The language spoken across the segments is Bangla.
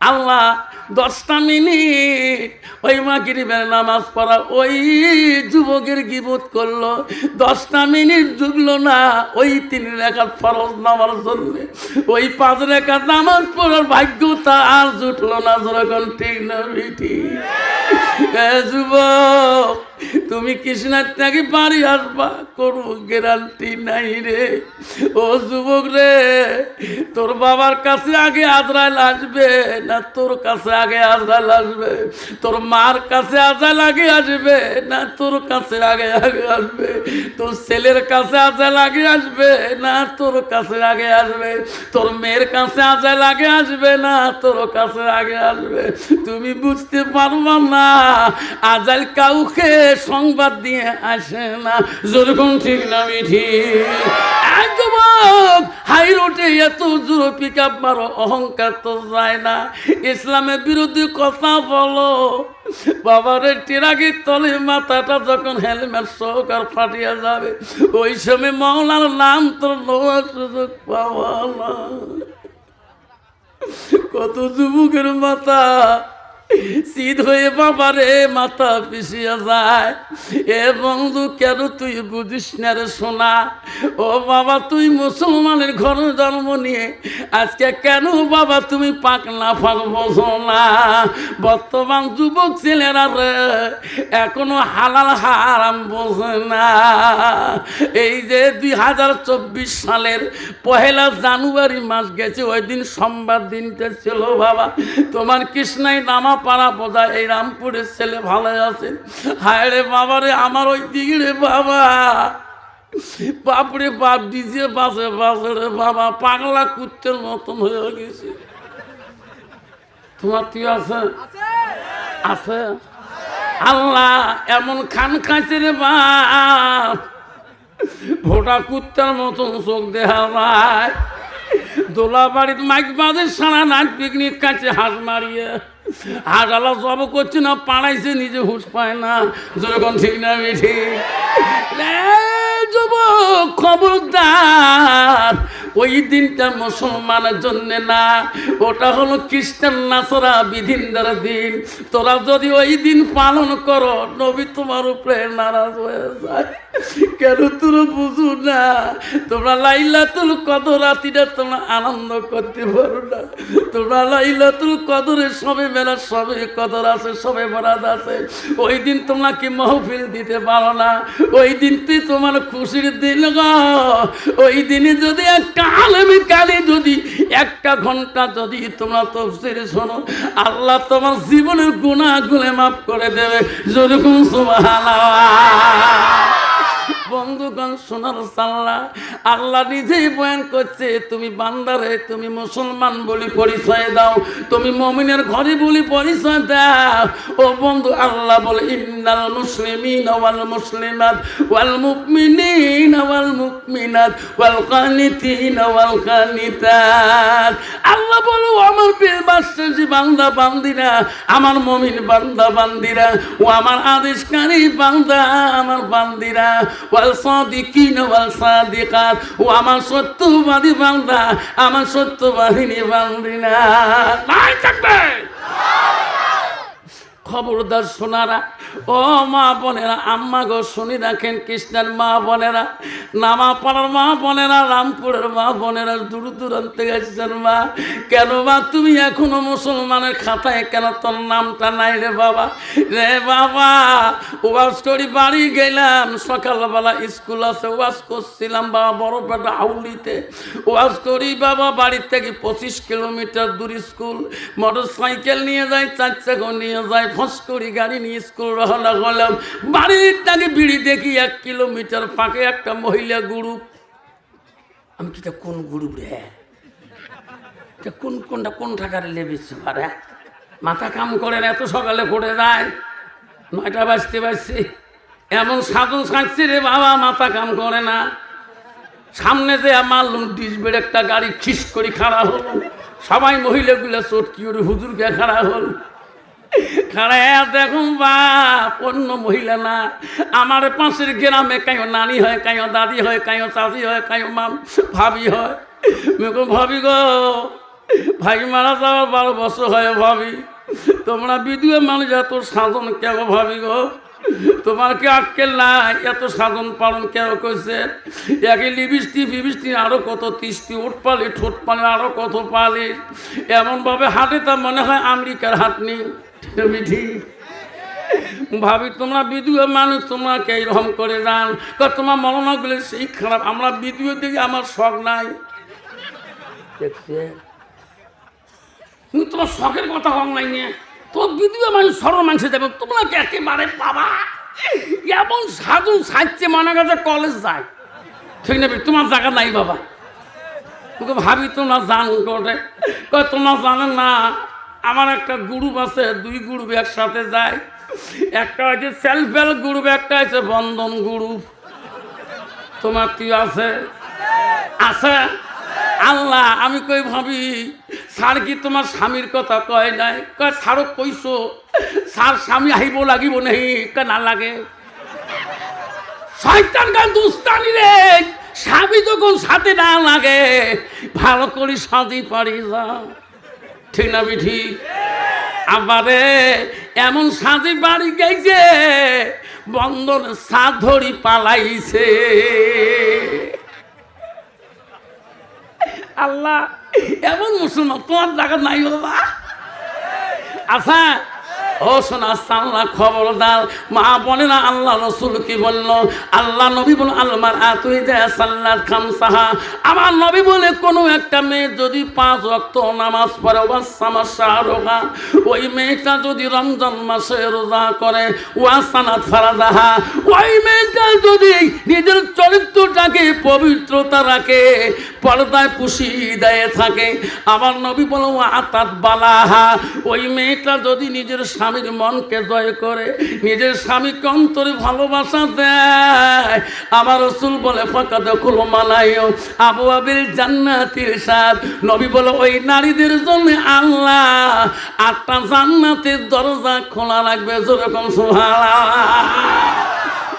আল্লাহ দশটা মিনিট ওই মাগরিবের নামাজ পড়া ওই যুবকের গিবোধ করল। দশটা মিনিট জুগলো না, ওই তিন রেখা ফরজ নামার জন্য। ওই পাঁচ রেখা নামাজ পড়ার ভাগ্য তা আর জুটলো না যখন ঠিক না এ যুবক, তুমি কৃষ্ণার থেকে বাড়ি আসবা, কোনো গ্যারান্টি নাই রে। ও যুবক রে, তোর বাবার কাছে আগে আজরাইল আসবে না, তোর কাছে আগে আজরাইল আসবে, তোর মার কাছে আজরাইল আগে আসবে, না, তোর কাছে আগে আগে আসবে, তোর ছেলের কাছে আজাল আগে আসবে, না, তোর কাছে আগে আসবে, তোর মেয়ের কাছে আজাল আগে আসবে, না, তোর কাছে আগে আসবে। তুমি বুঝতে পারবা না, আজাল কাউকে সংবাদ দিয়ে আসে না যেরকম ঠিক না মিঠি রোডে অহংকার তো যায় না। ইসলামের বিরোধী কথা বলো। বাবার, টিরাগির তলে মাথাটা যখন হেলমেট সহকার যাবে, ওই সময় নাম নেওয়ার সুযোগ পাওয়া না। কত যুবকের মাথা শীত হয়ে বাবারে মাথা পিছিয়ে যায়। এ বন্ধু, কেন তুই বুঝিস না রে সোনা? ও বাবা, তুই মুসলমানের ঘরে জন্ম নিয়ে আজকে কেন বাবা তুমি পাক না ফাঁক বোঝো না বর্তমান যুবক ছেলেরা রে, এখনও হালাল হারাম বোঝে না। এই যে দুই হাজার চব্বিশ সালের পহেলা জানুয়ারি মাস গেছে, ওই দিন সোমবার দিনটা ছিল বাবা। তোমার কৃষ্ণাই নামা পাড়া বোধা এই রামপুরের ছেলে ভালো আছে। হায় রে বাবা রে আমার ওই রে বাবা। বাপরে বাপ দিছে বাসে বাসে রে বাবা পাগলা কুত্তের মতন হয়ে গেছে। তোমার তুই আছে? আছে। আল্লাহ এমন খান খাইছে রে বাপ। ভোটা কুত্তার মতন চোখ দেহা যায় দোলা বাড়ির মাইক বাজে সারা নাট পিকনিক কাছে হাঁস মারিয়ে। করছে না, পাড়াইছে, নিজে হুঁশ পায় না। যখন ঠিক না যুবক, খবরদার, ওই দিনটা মুসলমানের জন্য না। ওটা হলো খ্রিস্টান বিধিনদার দিন। তোরা যদি ওই দিন পালন করো, নবী তোমার উপরে নারাজ হয়ে যায়। কেন তোরা বুঝু না? তোমরা লাইলাতুল কদর রাতিটা তোমরা আনন্দ করতে পারো না। তোমরা লাইলাতুল কদরে সবে মেলা সবে কদর আছে, সবে বরাদ আছে। ওই দিন তোমরা কি মহফিল দিতে পারো না। ওই দিন তুই তোমার খুশির দিন গো। ওই দিনে যদি একটা আলমী কালে যদি একটা ঘণ্টা যদি তোমরা তফসির শোনো, আল্লাহ তোমার জীবনের গুণাগুলো মাফ করে দেবে। যেরকম সুবহানাল্লাহ। বন্ধুগণ, সোনার সাল্লা। আল্লাহ নিজেই বয়ান করছে, তুমি বান্দারে, তুমি মুসলমান বলি পরিচয় দাও, তুমি মমিনের ঘরে বলি পরিচয় দাও। ও বন্ধু, আল্লাহ বলে, ইন্নাল মুসলিমিন ওয়াল মুসলিমাত, ওয়াল মুমিনিন ওয়াল মুমিনাত, ওয়াল কানিতিন ওয়াল কানিতাত। আল্লাহ বলো আমার প্রিয় বাদশাহী বান্দা, বান্দিরা, আমার মমিন বান্দা, বান্দিরা, ও আমার আদেশকারী বান্দা, আমার বান্দিরা ওয়াল সাদিকিন ওয়াল সাদিকাত। ও আমার সত্যবাদী বান্দা আমার সত্যবাহিনী বান্দিনা নাই থাকবে। খবরদার সোনারা ও মা বোনেরা, আম্মা গো, শুনি রাখেন কৃষ্ণের মা বোনেরা, নামা পাড়ার মা বোনেরা, রামপুরের মা বোনেরা, দূর দূরান্তে গেছেন মা। কেন মা, তুমি এখনও মুসলমানের খাতায় কেন তোর নামটা নাই রে বাবা? রে বাবা, ওয়াজ করি বাড়ি গেলাম, সকালবেলা স্কুল আছে, ওয়াজ করছিলাম বাবা বড়পেটা হাউলিতে। ওয়াজ করি বাবা বাড়ির থেকে পঁচিশ কিলোমিটার দূর স্কুল মোটর সাইকেল নিয়ে যাই চার চাকা নিয়ে যাই ফস করি গাড়ি নিয়ে স্কুল রওনা হলাম বাড়ির থেকে বিড়ি দেখি এক কিলোমিটার ফাঁকে একটা মহিলা গ্রুপ আমি কিটা কোন গ্রুপ রে? কোন কোনটা কোন টাকার লেবেছে পারে মাথা কাম করে না, এত সকালে করে যায়। নয়টা বাজতে বাজছে। এমন সাধন সাজছে রে বাবা, মাথা কাম করে না। সামনে যে আমার ডিসবের একটা গাড়ি খিস করে খাড়া হলো। সবাই মহিলাগুলো চটকি ওর হুজুরকে খাড়া হল। খাড়া দেখুন বা, অন্য মহিলা না। আমার পাশের গ্রামে কায়ো নানি হয় কায়ো দাদি হয় কায়ো চাষি হয় কায়ো মাম, ভাবি হয়। ভাবি গো, ভাই মারা যাওয়ার বারো বছর হয়ে ভাবি। তোমরা বিধুয়ে মানুষ, এত সাধন কেন ভাবি গো? তোমার কি আক্কেল নাই? এত সাধন পালন কেন করছে? একে লিবিষ্টি ফিবিষ্টি আরও কত তিষ্টি উঠ পালি, ঠোঁট পালি, আরও কত পালি। এমনভাবে হাঁটে তা মনে হয় আমেরিকার হাট নেই মিঠি ভাবি, তোমরা বিধুয়ে মানুষ, তোমরা কে এইরকম করে যান তোমার মরণা গুলো সেই খারাপ, আমরা বিধুয়ে দিকে আমার শখ নাই। দেখছে তোমার শখের কথা কম নাই নিয়ে? তোমার বিধুয়ে মানুষ সর্ব মানুষে যাবে। তোমরা কি একেবারে বাবা? এমন সাধু সাজছে মনে গেছে কলেজ যায়। ঠিক না তোমার জায়গা নাই বাবা। তোকে ভাবি, তোমরা জান করে, তোমরা জানেন না আমার একটা গ্রুপ আছে, দুই গ্রুপ একসাথে যায়। একটা হচ্ছে সেলফ হেল্প গ্রুপ একটা আছে বন্ধন গ্রুপ তোমার কি আছে? আছে? আল্লাহ, আমি কই ভাবি, স্যার কি তোমার স্বামীর কথা কয় নাই? কয়, স্যারও কইছো, স্যার স্বামী আহিব লাগিব নেই কে না লাগে। স্বামী যখন সাথে না লাগে, ভালো করে সাথে পারি যা ঠিক না বিঠি? আবারে, এমন সাজে বাড়ি গেছে বন্ধন সাধরি পালাইছে। আল্লাহ, এমন মুসলমান, তোমার জায়গা নাই বাবা। আচ্ছা ও শোনা সাল্লাহ খবরদার মা বলে না আল্লাহ রসুল কি বলল? আল্লাহ নবী বল, আলমার আতুই যায় সাল্লাত খাম সাহা আমার নবী বলে, কোনো একটা মেয়ে যদি পাঁচ রক্ত নামাজ পড়ে বা ওই মেয়েটা যদি রমজান মাসে রোজা করে ওয়াসানাত ফারাদাহা ওই মেয়েটা যদি নিজের চরিত্রটাকে পবিত্রতা রাখে, পর্দায় পুষি দেয় থাকে, আমার নবী বলো আতাত বালাহা, ওই মেয়েটা যদি নিজের স্বামীর মনকে জয় করে নিজের স্বামীকে অন্তরে ভালোবাসা দেয়। আমার রসুল বলে ফাঁকা দেখল মানাইও আবু আবির জান্নাতির সাদ নবী বলে, ওই নারীদের জন্য আল্লাহ আটটা জান্নাতের দরজা খোলা রাখবে যেরকম সোহালা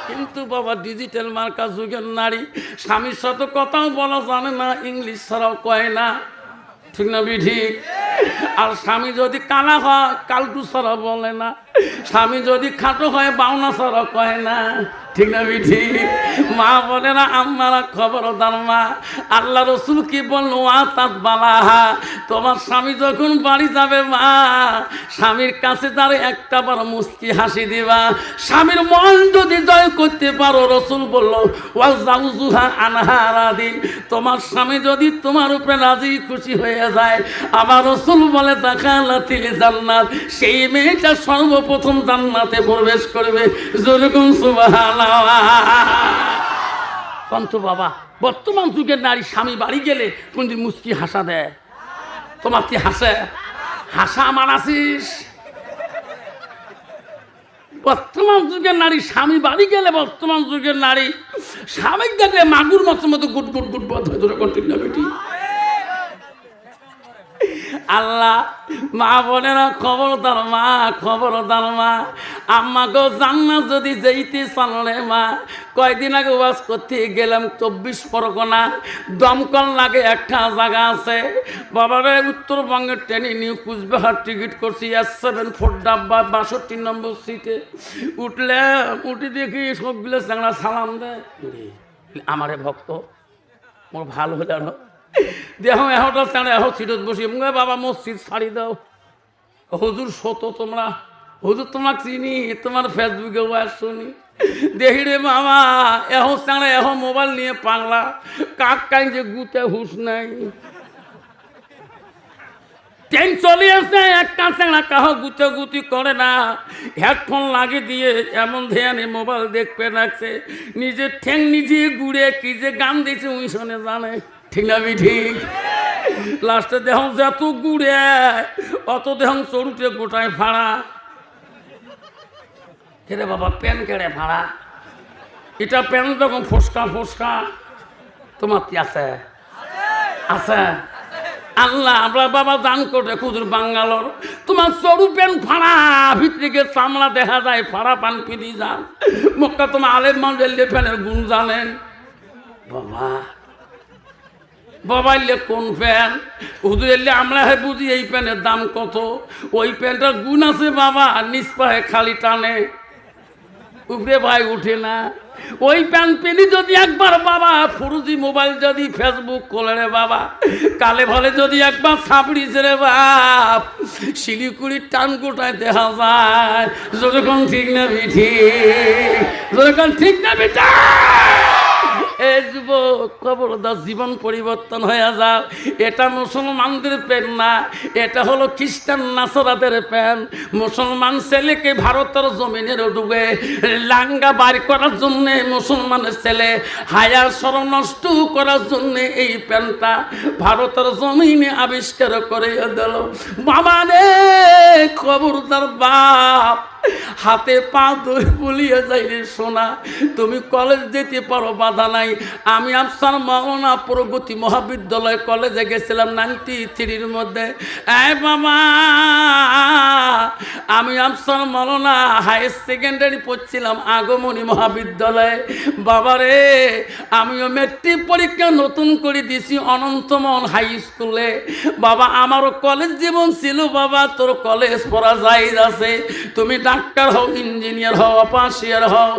কিন্তু বাবা, ডিজিটাল মার্কা যুগের নারী, স্বামীর সাথে কথাও বলা জানে না, ইংলিশ ছাড়াও কয় না। ঠিক না, বিধি? আর স্বামী যদি কানা হয়, কালটু সরা বলে না। স্বামী যদি খাটো হয়, বাউনা সরা কয় না। ঠিক না বিধি মা বলে না আমারা খবরদার মা। আল্লাহ রসুল কি বলল? আ বালাহা। তোমার স্বামী যখন বাড়ি যাবে মা, স্বামীর কাছে তার একটা বার মুস্কি হাসি দিবা। স্বামীর মন যদি জয় করতে পারো, রসুল বলল, ওয়াল জাউজুহা আনহারা দিন তোমার স্বামী যদি তোমার উপরে রাজি, খুশি হয়ে যায় আমার রসুল বলে দেখা দেখালাতিল জান্নাত। সেই মেয়েটা সর্বপ্রথম জান্নাতে প্রবেশ করবে। যেরকম সুবহানাল্লাহ। কন্ত বাবা, বর্তমান যুগের নারী স্বামী বাড়ি গেলে কোনদিন মুস্কি হাসা দেয়? তোমার কি হাসে? হাসা আমার বর্তমান যুগের নারী স্বামী বাড়ি গেলে বর্তমান যুগের নারী স্বামী দেখলে মাগুর মতো মতো গুট গুট গুট বধ হয়ে। ধরে কন্টিনিউ আল্লাহ মা বলে না খবরদার মা খবরদার মা। আম্মা গো জান্নাত যদি যেইতে চাললে মা কয়দিন আগে ওয়াজ করতে গেলাম চব্বিশ পরগনা। দমকল লাগে একটা জায়গা আছে। বাবারে উত্তরবঙ্গের ট্রেনে নিউ কুচবিহার টিকিট করছি এস সেভেন ফোর ডাব্বা বাষট্টি নম্বর সিটে। উঠলে উঠে দেখি সবগুলো চাংড়া সালাম দেয়। আমারে ভক্ত মোর ভালো হলে আরও দেহ এহটা চাঁড়ে এহ সিটত বসি। বাবা মসজিদ ছাড়ি দাও। হুজুর সত তোমরা। হুজুর তোমাক চিনি, তোমার ফেসবুকে ওয়াজ শুনি দেখি রে মামা, এহ চাঁড়ে এহ মোবাইল নিয়ে পাগলা। কাক কাই যে গুতে হুশ নাই। ট্রেন চলে আসে একটা চাঁড়া কাহ গুতে গুতি করে না। হেডফোন লাগিয়ে দিয়ে এমন ধ্যানে মোবাইল দেখতে রাখছে নিজের ঠ্যাং নিজে গুড়ে কি যে গান দিয়েছে উনি শোনে জানে। ঠিক না আমি ঠিক? লাস্টে দেহম যত গুড়ে, অত দেহম চড়ুতে গোটায় ভাড়া কেরে বাবা, প্যান কেড়ে ভাড়া এটা প্যান তখন ফসকা ফসকা, তোমার কি আছে? আছে। আল্লাহ, আমরা বাবা দান করে খুদুর বাঙ্গালোর। তোমার সরু প্যান ফাড়া ভিতরে চামড়া দেখা যায়, ফাড়া পান পিনি যান। মক্কা তোমার আলেম মান্ডেল প্যানের গুণ জানেন। বাবা বাবা এলে কোন প্যান্ট? এলে আমরা হে বুঝি এই প্যান্টের দাম কত? ওই প্যান্টটার গুণ আছে বাবা নিচ পায়ে খালি টানে। উপরে ভাই উঠে না। ওই প্যান্ট পেনি যদি একবার বাবা, ফুরুজি মোবাইল যদি ফেসবুক খোলে রে বাবা, কালে ভালে যদি একবার ছাপড়িছে রে বাপ শিলিগুড়ির টান গোটায় দেখা যায়। যতক্ষণ ঠিক না বিঠি যতক্ষণ ঠিক না বিঠা এ যুবক, খবরদার জীবন পরিবর্তন হয়ে যাও। এটা মুসলমানদের প্যান না, এটা হলো খ্রিস্টান নাসরাদের প্যান মুসলমান ছেলেকে ভারতের জমিনের ডুবে লাঙ্গা বার করার জন্য মুসলমানের ছেলে, হায়ার সর নষ্ট করার জন্য এই প্যানটা ভারতের জমিনে আবিষ্কার করে দিল। বাবা রে, খবরদার বাপ হাতে পা ধরে বলিয়ে যাই রে সোনা, তুমি কলেজ যেতে পারো, বাধা নাই। আমি আফসার মাওনা প্রগতি মহাবিদ্যালয় কলেজে গেছিলাম নাইনটি থ্রির মধ্যে। এ বাবা, আমি আফসার মাওনা হাই সেকেন্ডারি পড়ছিলাম আগমনী মহাবিদ্যালয়ে। বাবারে আমিও মেট্রিক পরীক্ষা নতুন করে দিছি অনন্তমন হাই স্কুলে বাবা, আমারও কলেজ জীবন ছিল, বাবা, তোর কলেজ পড়া যাই আছে। তুমি ডাক্তার হও ইঞ্জিনিয়ার হও অপাসিয়ার হও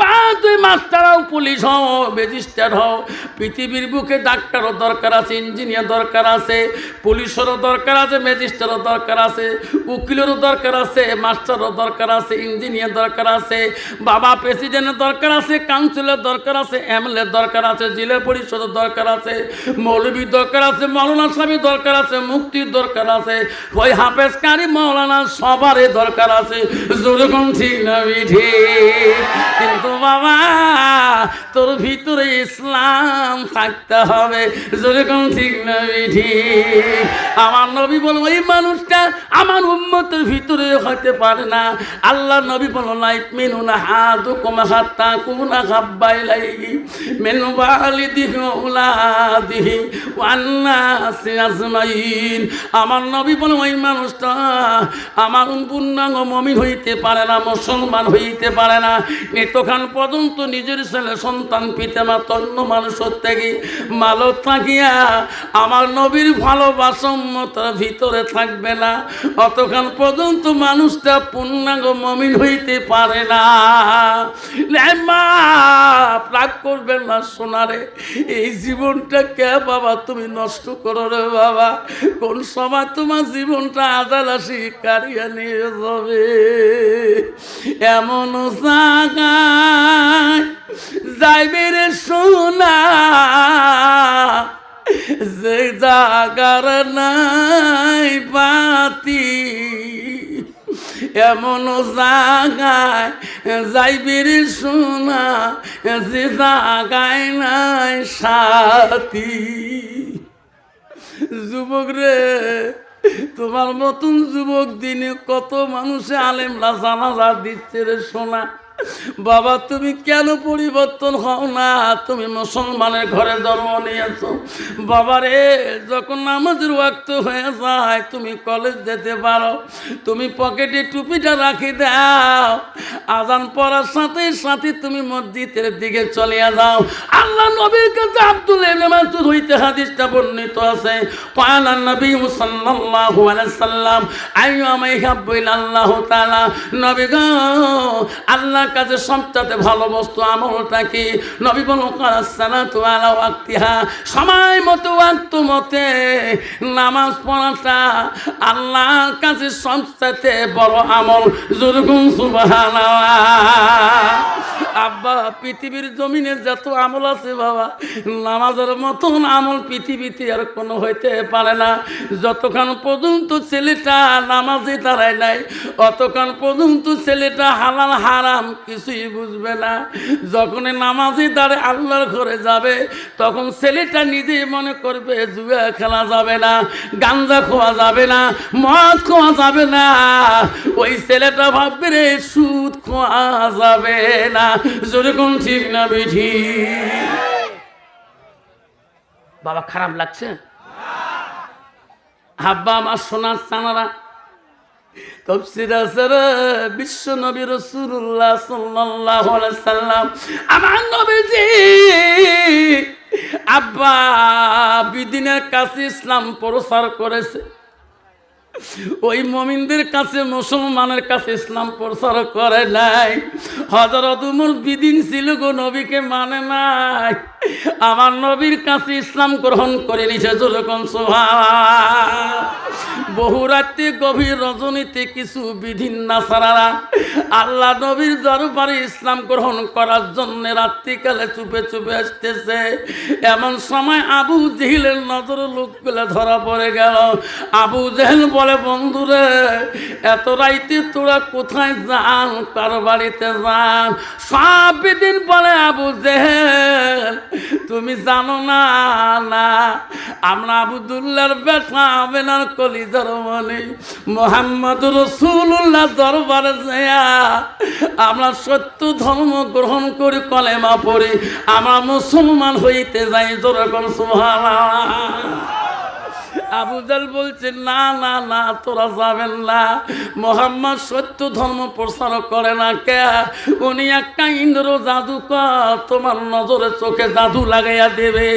বা তুই মাস্টার হও পুলিশ হও ম্যাজিস্ট্রেট হও পৃথিবীর বুকে ডাক্তারও দরকার আছে ইঞ্জিনিয়ার দরকার আছে পুলিশেরও দরকার আছে ম্যাজিস্ট্রেটও দরকার আছে উকিলেরও দরকার আছে মাস্টারও দরকার আছে ইঞ্জিনিয়ার দরকার আছে বাবা প্রেসিডেন্টের দরকার আছে কাউন্সিলের দরকার আছে এমএলএ দরকার আছে জেলা পরিষদের দরকার আছে মৌলবীর দরকার আছে মৌলানা সাহেবের দরকার আছে মুক্তির দরকার আছে ওই হাফেজ কারি মৌলানা সবারই দরকার আছে যেরকম ঠিক না ঠিক কিন্তু বাবা, তোর ভিতরে ইসলাম থাকতে হবে যেরকম ঠিক না ঠিক আমার নবী বলো ওই মানুষটা আমার উন্মতের ভিতরে হতে পারে না। আল্লাহ নবী বলো নাই মেনু না হাদু কমা হাত্তা কুনা খাব্বাই লাগি মেনু বালি দিহ উলা দিহি আমার নবী বলো ওই মানুষটা আমার পূর্ণাঙ্গ মমিন হইতে পারে না মুসলমান হইতে পারে না। নেতখান পর্যন্ত নিজের ছেলে সন্তান পিতা মা তন্ন মানুষের থেকে মালত থাকিয়া আমার নবীর ভালোবাসমতার ভিতরে থাকবে না। অতক্ষণ পর্যন্ত মানুষটা পূর্ণাঙ্গ মমিন হইতে পারে না। মা, রাগ করবেন না সোনারে এই জীবনটা কে বাবা তুমি নষ্ট করো রে বাবা। কোন সময় তোমার জীবনটা আদালাসি কারিয়া নিয়ে যাবে? এমন জায়গায় যাইবে রে সোনা, যে জাগার নাই পাতি এমন জাগায় যাইবে রে যে জাগায় নাই সাথী। যুবক রে তোমার মতন যুবক দিনে কত মানুষে আলেমরা জানাজা দিচ্ছে রে সোনা। বাবা, তুমি কেন পরিবর্তন হও না? তুমি মুসলমানের ঘরে জন্ম নিয়েছো। বাবা রে, যখন নামাজের ওয়াক্ত হয়ে যায়, তুমি কলেজ যেতে পারো। তুমি পকেটে টুপিটা রাখি দাও। আজান পড়ার সাথে সাথে তুমি মসজিদের দিকে চলে যাও। আল্লাহ নবীর কাছে আব্দুল মাসুদ হইতে হাদিসটা বর্ণিত আছে। পায়না নবী সাল্লাল্লাহু আলাইহি সাল্লাম, আইয়ু আমাই হাব্বুল আল্লাহ তাআলা। নবী গো আল্লাহর কাছে সবচেয়ে ভালো বস্তু, আমলটা কি? নবী বলো সালাতু আলা ওয়াক্তিহা। সময় মতো ওয়াক্ত মতে নামাজ পড়াটা আল্লাহর কাছে সবচেয়ে বড় আমল। জুরগুন সুবহানাল্লাহ। আব্বা, পৃথিবীর জমিনে যত আমল আছে বাবা, নামাজের মতন আমল পৃথিবীতে আর কোনো হইতে পারে না। যতক্ষণ পর্যন্ত ছেলেটা নামাজে দাঁড়ায় নাই, অতক্ষণ পর্যন্ত ছেলেটা হালাল হারাম কিছুই বুঝবে না। যখন নামাজে দাঁড়ায় আল্লাহর ঘরে যাবে, তখন ছেলেটা নিজেই মনে করবে, জুয়া খেলা যাবে না, গাঞ্জা খোয়া যাবে না, মদ খোয়া যাবে না। ওই ছেলেটা ভাববে রে, সুদ খোয়া যাবে না। যেরকম ঠিক না বিধি? বাবা, খারাপ লাগছে? হাব্বা আমার সোনার চানারা তফসির আসরে বিশ্ব নবী রসুল্লাহ সাল্লাহ সাল্লাম, আমার নবীজি আব্বা বিদিনের কাছে ইসলাম প্রসার করেছে। ওই মমিনদের কাছে মুসলমানের কাছে ইসলাম প্রচার করে নাই। হজরত উমর বিদিন ছিল গো, নবীকে মানে নাই। আমার নবীর কাছে ইসলাম গ্রহণ করে নিছে যেরকম সোহা বহু রাত্রে গভীর রজনীতে কিছু বিধিন নাসারারা আল্লাহ নবীর দরবারে ইসলাম গ্রহণ করার জন্য রাত্রিকালে চুপে চুপে আসতেছে। এমন সময় আবু জেহিলের নজর লোক পেলে ধরা পড়ে গেল। আবু জেহেল বলে বন্ধুরে, এত রাইতে তোরা কোথায় যান? কার বাড়িতে যান? সব বিদিন বলে, আবু জেহেল, তুমি জানো না না, আমরা আবুদুল্লাহর বেটা, আমেনার কলি ধর্মনি মোহাম্মদ রসুল্লাহ দরবারে যায়া আমরা সত্য ধর্ম গ্রহণ করি, কলেমা পড়ি, আমরা মুসলমান হইতে যাই যেরকম সুহানা আবুজাল বলছে, না না না, তোরা যাবেন না। মোহাম্মদ সত্য ধর্ম প্রচার করে না কে? উনি একটা ইন্দ্র জাদুকর। তোমার নজরে চোখে জাদু লাগাইয়া দেবে।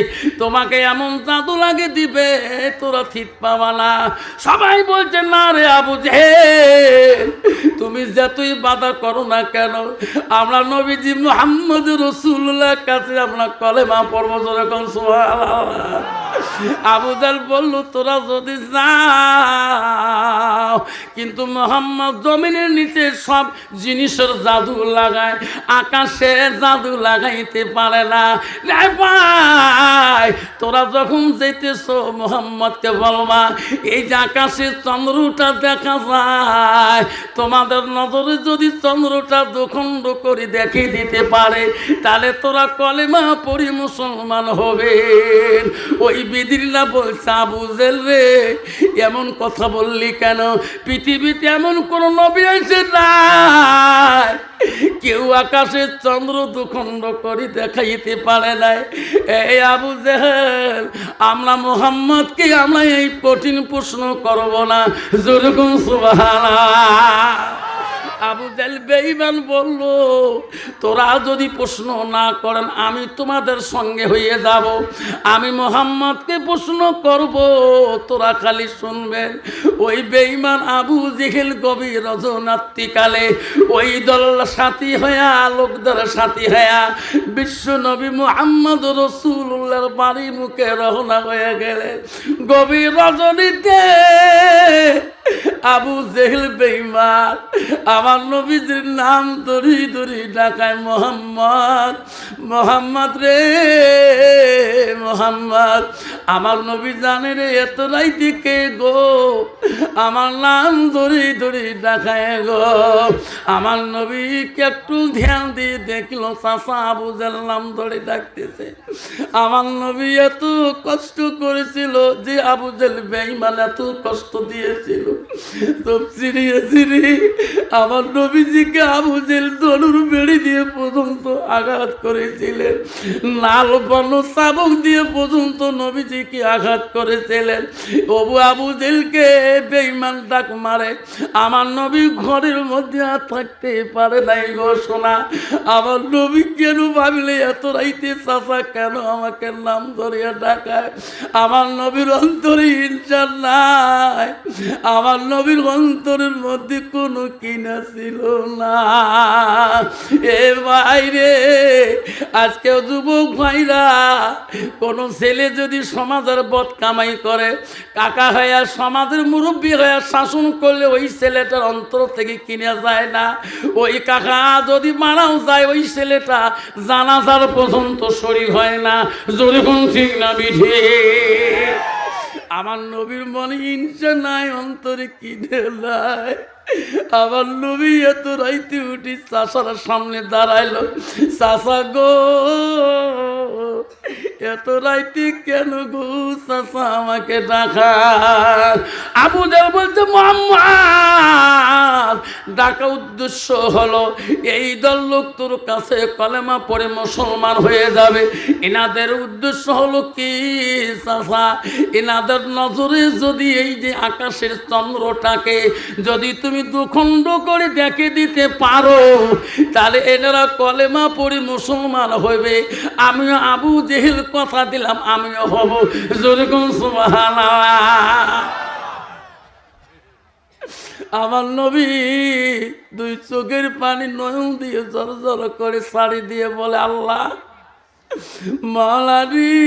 তোমাকে এমন জাদু লাগে দিবে, তোরা ঠিক পাবা না। সবাই বলছে, না রে আবু জেহেল, তুমি যতই বাধা করো না কেন? আমরা নবীজি মোহাম্মদ রসুল্লাহ কাছে আমরা কলেমা পর্ব যেরকম সোহাল আবুদাল বলল, তোরা যদি যাও, কিন্তু মোহাম্মদ জমিনের নিচে সব জিনিসের জাদু লাগায়, আকাশে জাদু লাগাইতে পারে না। ভাই, তোরা যখন যেতেছ মোহাম্মদকে বলবা, এই যে আকাশে চন্দ্রটা দেখা যায়, তোমাদের নজরে যদি চন্দ্রটা দোখণ্ড করে দেখিয়ে দিতে পারে, তাহলে তোরা কলেমা পড়ি মুসলমান হবে ওই বিদিরলা বলছে আবু জেল রে। এমন কথা বললি কেন? পৃথিবীতে এমন কোন নবী আছে নাই। কেউ আকাশে চন্দ্র দুখণ্ড করে দেখাইতে পারে নাই। এই আবু জেহেল, আমরা মোহাম্মদকে আমরা এই কঠিন প্রশ্ন করব না। যেরকম সুবহানা আবু জাল বেঈমান বলল, তোরা যদি প্রশ্ন না করেন, আমি তোমাদের সঙ্গে হয়ে যাব। আমি মোহাম্মদকে প্রশ্ন করব। তোরা খালি শুনবেন ওই বেঈমান আবু জেহেল গভীর রজনাত্রিকালে ওই দল সাথী হয়া লোকদের সাথী হয়া বিশ্ব নবী মোহাম্মদ রসুল্লাহর বাড়ি মুখে রওনা হয়ে গেলেন গভীর রজনীতে আবু জেহেল বেঈমান, আমার নবীজির নাম ধরি ধরি ডাকায় মোহাম্মদ মোহাম্মদ রে, মোহাম্মদ। আমার নবী জানে রে এত রাইতে কে গো? আমার নাম ধরি ধরি ডাকায় গো। আমার নবীকে একটু ধ্যান দিয়ে দেখল চাষা জেল নাম ধরে ডাকতেছে। আমার নবী এত কষ্ট করেছিল যে আবু জেল বেঈমান এত কষ্ট দিয়েছিল। তো চিরিয়ে চিরি আমার নবীজিকে আবু জেল বেড়ি দিয়ে পর্যন্ত আঘাত করেছিলেন। লাল বন চাবক দিয়ে পর্যন্ত নবীজিকে আঘাত করেছিলেন। অবু আবু জেলকে বেঈমান ডাক মারে, আমার নবী ঘরের মধ্যে আর থাকতে পারে নাই সোনা। আমার নবী কেন ভাবলে এত রাইতে চাষা কেন আমাকে নাম ধরিয়া ডাকায়? আমার নবীর অন্তরে ইনসান নাই। আমার নবীর অন্তরের মধ্যে কোনো কিনা ছিল না। এ বাইরে আজকেও যুবক ভাইরা, কোনো ছেলে যদি সমাজের বদ কামাই করে, কাকা হইয়া সমাজের মুরব্বী হইয়া শাসন করলে ওই ছেলেটার অন্তর থেকে কিনে যায় না। ওই কাকা যদি মারাও যায়, ওই ছেলেটা জানাজার পর্যন্ত শরীর হয় না। কোন ঠিক না বিধি আমার নবীর মনে ইনসা নাই, অন্তরে কিনে নাই আমার নবী এত রাইতে উঠি চাষার সামনে দাঁড়াইলো, চাষা গো, এত রাইতে কেন গো চাষা আমাকে ডাকা? আবু দেব বলছে, মোহাম্মদ, ডাকা উদ্দেশ্য হলো, এই দল লোক তোর কাছে কলেমা পড়ে মুসলমান হয়ে যাবে। এনাদের উদ্দেশ্য হলো কি, চাষা? এনাদের নজরে যদি এই যে আকাশের চন্দ্রটাকে যদি তুমি দুখণ্ড করে দেখে দিতে পারো, তাহলে এনারা কলেমা পড়ে মুসলমান হইবে। আমিও আবু জেহেল কথা দিলাম, আমিও হব। যেরকম আমার নবী দুই চোখের পানি নয়ন দিয়ে জর জর করে শাড়ি দিয়ে বলে, আল্লাহ, মালারি।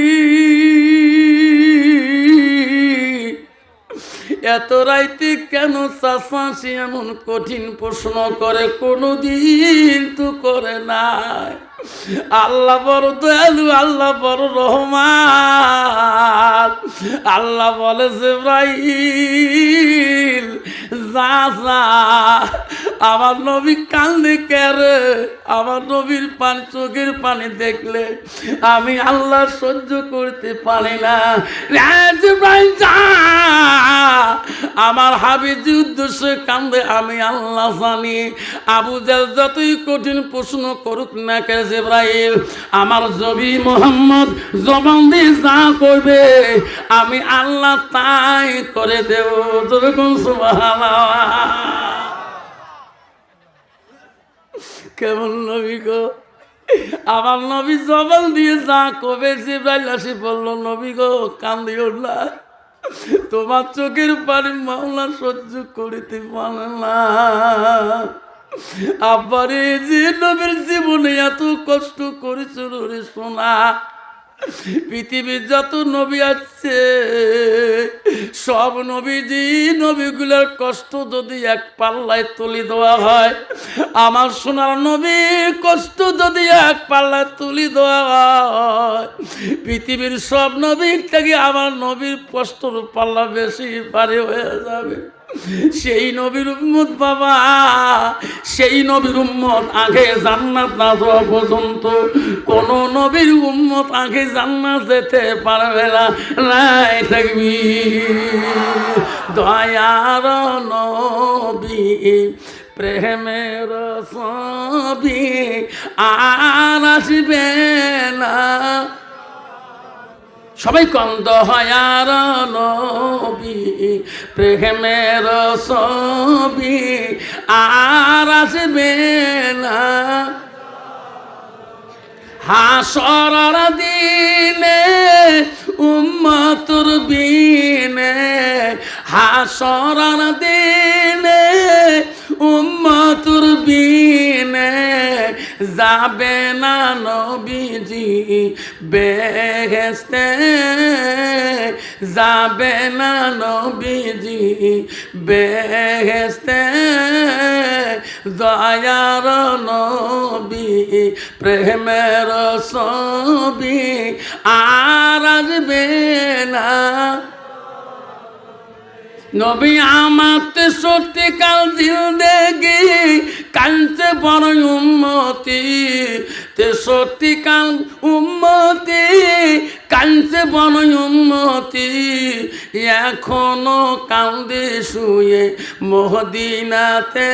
এত রাইতে কেন চাষাশি এমন কঠিন প্রশ্ন করে? কোনোদিন তো করে নাই। আল্লাহ বড় দয়ালু, আল্লাহ বড় রহমান। আল্লাহ বলে জিব্রাইল, যা যা, আমার নবী কান্দে কেরে আমার নবীর পানি, চোখের পানি দেখলে আমি আল্লাহ সহ্য করতে পারি না। যা, আমার হাবিজি উদ্দেশ্যে কান্দে আমি আল্লাহ জানি। আবু যতই কঠিন প্রশ্ন করুক না কে জিব্রাইল, আমার জবি মোহাম্মদ জবান দিয়ে যা করবে, আমি আল্লাহ তাই করে দেব। যেরকম সুবহানাল্লাহ। কেমন নবী গো? আমার নবী জবান দিয়ে যা কবে জিব্রাইল আসি বলল, নবী গো কান্দি না। তোমার চোখের পানি মাওলা সহ্য করিতে পারে না। আব্বারে, যে নবীর জীবনে এত কষ্ট করেছিল রে সোনা। পৃথিবীর যত নবী আছে, সব নবী নবীজি নবীগুলোর কষ্ট যদি এক পাল্লায় তুলে দেওয়া হয়, আমার সোনার নবী কষ্ট যদি এক পাল্লায় তুলে দেওয়া হয়, পৃথিবীর সব নবীর থেকে আমার নবীর কষ্টর পাল্লা বেশি পারে হয়ে যাবে। সেই নবীর উম্মত বাবা, সেই নবীর উম্মত আগে জান্নাত না যাওয়া পর্যন্ত কোন নবীর উম্মত আগে জান্নাত যেতে পারবে না। নাই থাকবি দয়ার নবী, প্রেমের সবি আর আসবে না। সবাই কন্দ হয়ার নবী, প্রেমের ছবি আর আসবে না। হাসর দিনে উম্মতুর বিনে হাসর দিনে যাবে না নবীজি বেহেস্তে যাবে না নবীজি বেহেস্তে দয়ার নবী, প্রেমের ছবি আর আসবে না। নবী আমার তেষট্টি কাল জিন্দেগি কাঞ্চে বড় উন্মতি তেষট্টি কাল উন্মতি কাঞ্চে বড় উন্মতি এখনও কান্দে শুয়ে মহদিনাতে।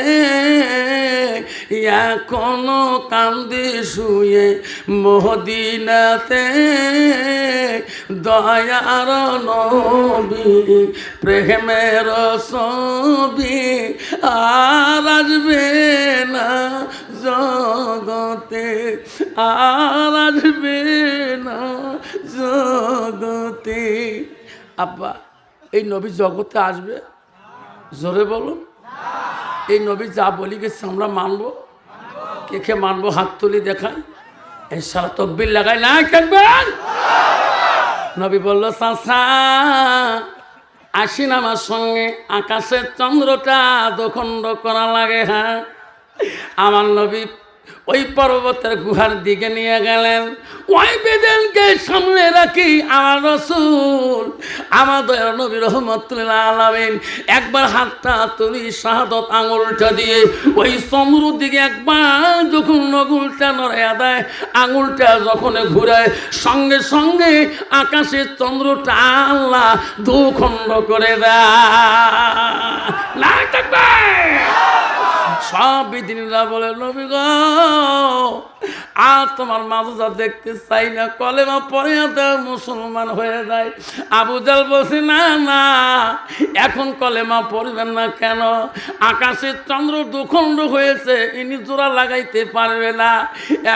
এখনও কান্দে শুয়ে মহদিনাতে। দয়ার নবী প্রেমের ছবি আর আসবে না জগতে, আর আসবে না জগতে। আব্বা এই নবী জগতে আসবে? জোরে বলুন। এই নবী যা বলি গেছে আমরা মানবো। কে কে মানবো হাত তুলি দেখাই এই সারা তকবির লাগাই না থাকবেন? নবী বলল চাষা আসিন আমার সঙ্গে। আকাশের চন্দ্রটা দখণ্ড করা লাগে হ্যাঁ? আমার নবী ওই পর্বতের গুহার দিকে নিয়ে গেলেন। ওই বেদেনকে সামনে রাখি আমার রসুল। আমার দয়ার নবী রহমতুল্লাহ আলামিন একবার হাতটা তুলি শাহাদত আঙুলটা দিয়ে, ওই চন্দ্রর দিকে একবার যখন নগুলটা নড়ে দেয়, আঙুলটা যখন ঘুরায়, সঙ্গে সঙ্গে আকাশের চন্দ্রটা আল্লাহ দুখণ্ড করে দেয়। সব বিধিনীরা বলে, নবী গো, আর তোমার মাজা দেখতে চাই না, কলেমা পরে মুসলমান হয়ে যায়। আবু জাল বলছে, না না, এখন কলেমা পড়বেন না কেন? আকাশের চন্দ্র দুখণ্ড হয়েছে, ইনি জোড়া লাগাইতে পারবে না।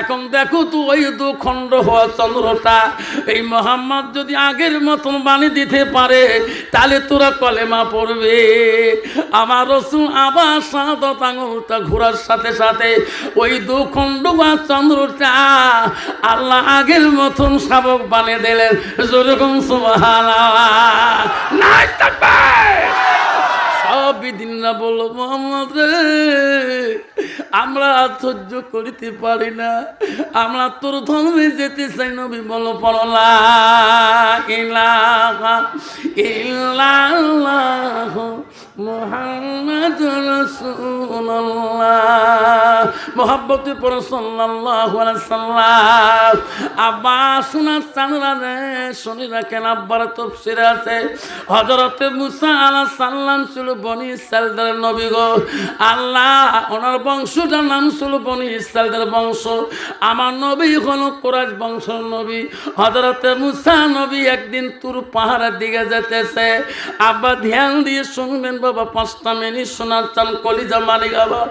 এখন দেখো তো ওই দুখণ্ড হওয়া চন্দ্রটা। এই মোহাম্মদ যদি আগের মতন বাণী দিতে পারে, তাহলে তোরা কলেমা পড়বে। আমার রসুল আবার সাদত আঙুলটা ঘোরার সাথে সাথে ওই দুখণ্ড বা চন্দ্রটা আল্লাহ আগের মতন শাবক বানিয়ে দিলেন। যেরকম সুবহানাল্লাহ। নাই থাকবে। সব বিদিনরা বলল, মোহাম্মদ আমরা সহ্য করিতে পারি না। আমরা তোর ধর্মে যেতে চাই নবী, বলো পড়লা আলাইহি সাল্লাম। আব্বা, শোনা রে, শুনি রাখেন, আব্বার তফসিরে আছে। হযরতে মুসা আলাইহিস সালাম ছিল বনি ইসরায়েলদের নবী গো। আল্লাহ, ওনার বংশটার নাম ছিল বনি ইসরায়েলদের বংশ। আমার নবী হলো কোরাজ বংশের নবী। হযরতে মুসা নবী একদিন তুর পাহাড়ের দিকে যেতেছে। আব্বা ধ্যান দিয়ে শুনবেন, বাবা, পাঁচটা মিনিট শোনার চান কলিজা মালিক বাবা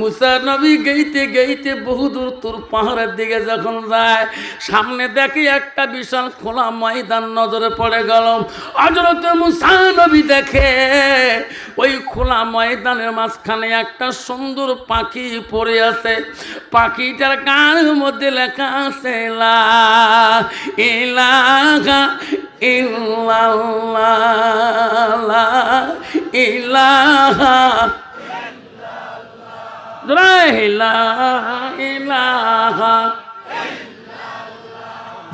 মুসা নবী গেইতে গেইতে বহুদূর তুর পাহাড়ের দিকে যখন যায়, সামনে দেখি একটা বিশাল খোলা ময়দান নজরে পড়ে গেল। হযরত মুসা নবী দেখে ওই খোলা ময়দানের মাঝখানে একটা সুন্দর পাখি পড়ে আছে। পাখিটার গানের মধ্যে লেখা আছে ইলাহা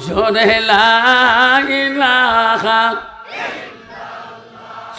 জোরে লা ইলাহা।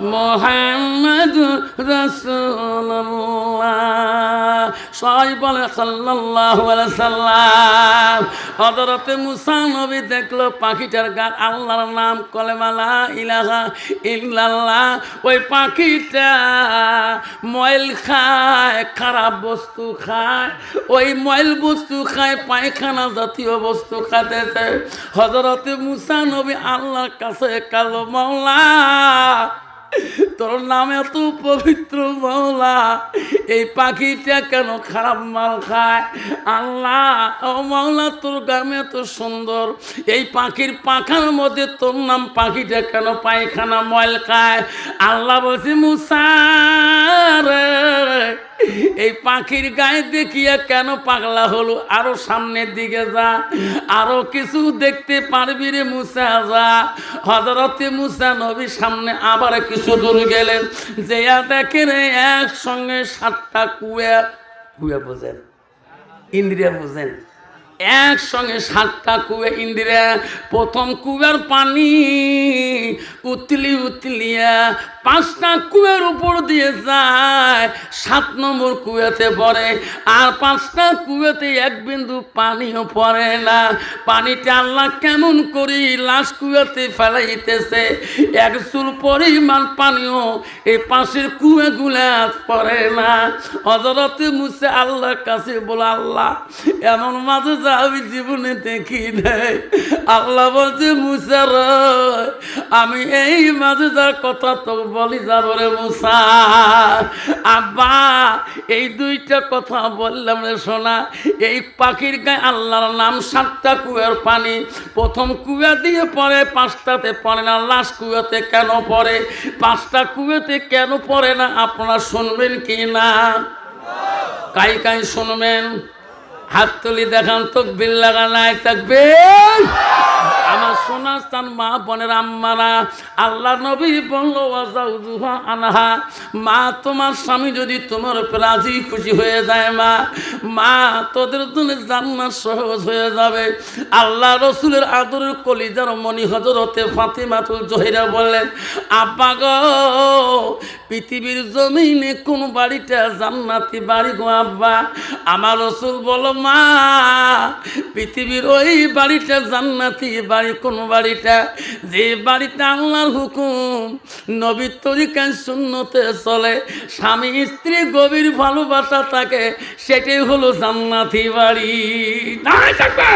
মোহাম্মদ রসুল্লাহ সবাই বলে সাল্লাহ সাল্লাম। হজরতে মুসা নবী দেখল পাখিটার গান আল্লাহর নাম কলেমালা ইলাহা ইল্লাল্লাহ। ওই পাখিটা ময়ল খায়, খারাপ বস্তু খায়। ওই ময়ল বস্তু খায়, পায়খানা জাতীয় বস্তু খাতেছে হজরতে মুসা নবী আল্লাহর কাছে কালো মাওলা। তোর নাম এত পবিত্র মৌলা এই পাখিটা কেন খারাপ মাল খায়? আল্লাহ, ও মাওলা, তোর গ্রামে এত সুন্দর। এই পাখির পাখার মধ্যে তোর নাম পাখিটা কেন পায়খানা ময়ল খায়? আল্লাহ বলছি মুসারে এই পাখির গায়ে দেখিয়া কেন পাগলা হলো? আরও সামনের দিকে যা, আরও কিছু দেখতে পারবি রে মুসা যা। হজরতে মুসা নবী সামনে আবার কিছু দূর গেলেন যে দেখেন একসঙ্গে সাতটা কুয়া কুয়া বোঝেন, ইন্দ্রিয়া বোঝেন। একসঙ্গে সাতটা কুয়া ইন্দিরা প্রথম কুয়ার পানি উতলি উতলিয়া পাঁচটা কুয়ের উপর দিয়ে যায়, সাত নম্বর কুয়াতে পড়ে। আর পাঁচটা কুয়াতে এক বিন্দু পানিও পড়ে না। পানিটা আল্লাহ কেমন করি লাশ কুয়াতে ফেলাইতেছে। এক চুল পরিমাণ পানিও এই পাশের কুয়াগুলা পড়ে না। হজরতে মুছে আল্লাহর কাছে বলে, আল্লাহ, এমন মাঝে যা আমি জীবনে দেখি নাই। আল্লাহ বলছে মুসার আমি এই মাঝে যার কথা তো বলি যাব রে মুসা। আব্বা, এই দুইটা কথা বললাম রে শোনা এই পাখির গায়ে আল্লাহর নাম সাতটা কুয়ার পানি। প্রথম কুয়া দিয়ে পড়ে, পাঁচটাতে পড়ে না, লাস্ট কুয়াতে কেন পড়ে? পাঁচটা কুয়াতে কেন পড়ে না, আপনারা শুনবেন কি না? কাই কাই শুনবেন? হাত তুলি দেখান তো বিল লাগা নাই থাকবে আমার সোনা স্থান, মা বোনের আম্মারা। আল্লাহ নবী বলল ওয়াজাউজুহা আনহা। মা, তোমার স্বামী যদি তোমার রাজি, খুশি হয়ে যায়, মা মা, তোদের জন্য জান্নাত সহজ হয়ে যাবে। আল্লাহ রসুলের আদরের কলিজার মণি হজরতে ফাতিমাতুল জহিরা বললেন, আব্বা গো পৃথিবীর জমিনে কোন বাড়িটা জান্নাতি বাড়ি গো আব্বা? আমার রসুল বলো, মা, পৃথিবীর ওই বাড়িটা জান্নাতি বাড়ি, কোন বাড়িটা? যে বাড়িতে আল্লাহর হুকুম, নবীর তরিকায় শূন্যতে চলে, স্বামী স্ত্রী গভীর ভালোবাসা থাকে, সেটাই হলো জান্নাতি বাড়ি। থাকবে!